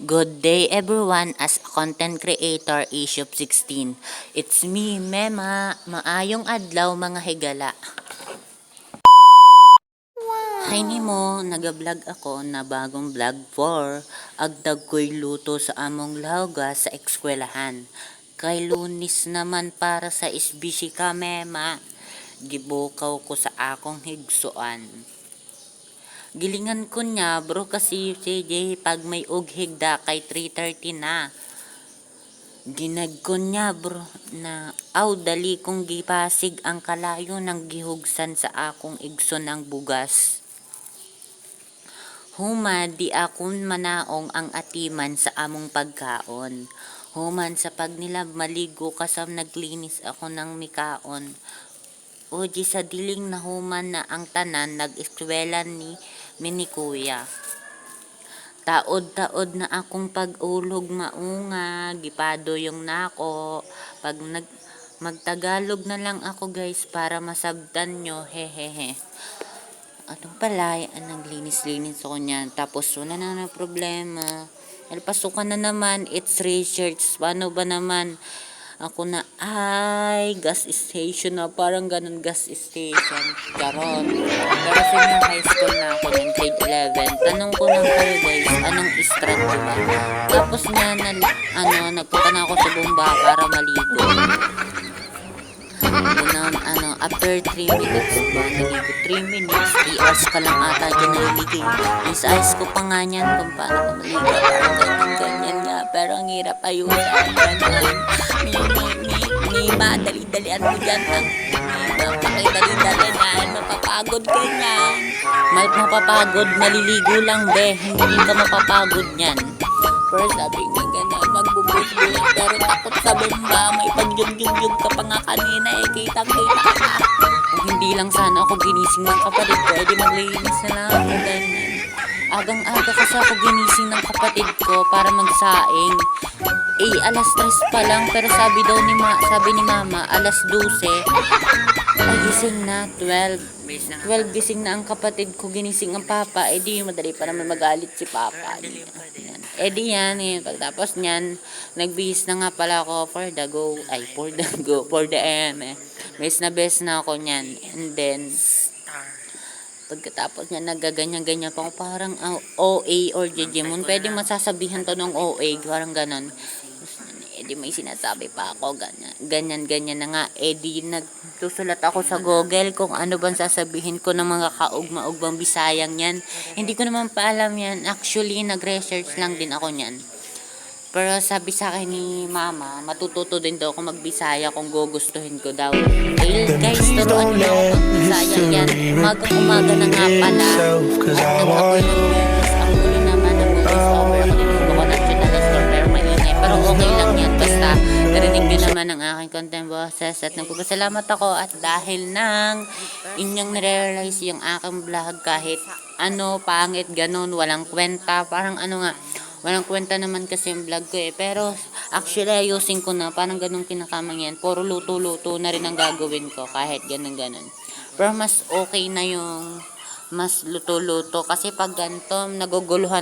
Good day everyone as a content creator Ishop 16. It's me, Mema. Maayong adlaw mga higala. Hi nimo, nagablog ako na bagong vlog for agdag ko'y luto sa among lawga sa eskwelahan. Kay lunis naman para sa isbisi ka, Mema. Gibukaw ko sa akong higsuan. Gilingan ko niya, bro, kasi CJ, pag may ughigda kay 3.30 na. Ginag ko niya, bro, na aw, dali kong gipasig ang kalayo ng gihugsan sa akong igso ng bugas. Huma, di akong manaong ang atiman sa among pagkaon. Human sa pagnilab maligo kasam naglinis ako ng mikaon. Oji sa diling na human na ang tanan nag-eskwela ni mini kuya. Taod-taod na akong pag-ulog maunga, gipado yung nako. Pag nag magtagalog na lang ako guys para masabtan nyo, hehehe. Ano pala, ang naglinis-linis ako niyan. Tapos wala na na problema. Pasukan na naman, it's research. Paano ba naman? Ako na, ay, gas station na. Parang ganun gas station. Charot. Pero senior high school Guys, anong strat ko ba? Tapos nga, na, ano, nagpunta na ako sa bumba para maligo. Ganun, ano, after 3 minutes ba, naligo 3 minutes, 3 hours ka lang ata dyan. Is eyes ko pa nga niyan kung paano ka maligo. Ganyan, ganyan nga, pero ang hirap ayusin. Ganyan. Ni, ni, ni, ni, madali-dalian mo dyan. Ang, napakidali-dali na, mapapagod ka niyan. Mal, mapapagod, maliligo lang, be. Hindi ka mapapagod niyan. Pero sabi nga ganyan, magbubus-bus, pero takot sa bomba, may pagyug-yug-yug ka pa nga kanina, eh, kitang-kita ka. Kung hindi lang sana ako ginising ng kapatid ko, edi maglinis na lang ako ganyan. Agang-aga kasi ako ginising ng kapatid ko para magsaing. Eh, alas 3 pa lang, pero sabi daw ni, ma sabi ni mama, alas 12. Gising na, 12. 12 gising na ang kapatid ko, ginising ang papa. Eh di, madali pa naman magalit si papa. Yan. Eh di yan, eh. Pagtapos niyan, nagbihis na nga pala ako for the go. Ay, for the go, for the M eh. Best na best na ako niyan. And then, pagkatapos niya nagaganyan-ganyan pa ako parang ah, OA or Jejemon. Pwede masasabihan to ng OA, parang ganon. Di may sinasabi pa ako, ganyan, ganyan, ganyan na nga. Eh di nagsusulat ako sa Google kung ano bang sasabihin ko ng mga kaugma-ugbang bisayang yan. Hindi ko naman pa alam yan. Actually, nag-research lang din ako niyan. Pero sabi sa akin ni mama, matututo din daw ako magbisaya kung gugustuhin ko daw. Eh, guys, turuan niyo ako magbisaya yan. Umaga-umaga na nga pala. Narinig din naman ang aking content boses. At nagpapasalamat ako at dahil nang inyong nare-realize yung aking vlog kahit ano, pangit, ganun, walang kwenta. Parang ano nga, Walang kwenta naman kasi yung vlog ko eh. Pero actually ayusin ko na. Parang ganun kinakamang yan. Puro luto-luto na rin ang gagawin ko. Kahit ganun-ganun. Pero mas okay na yung mas luto-luto. Kasi pag ganito, naguguluhan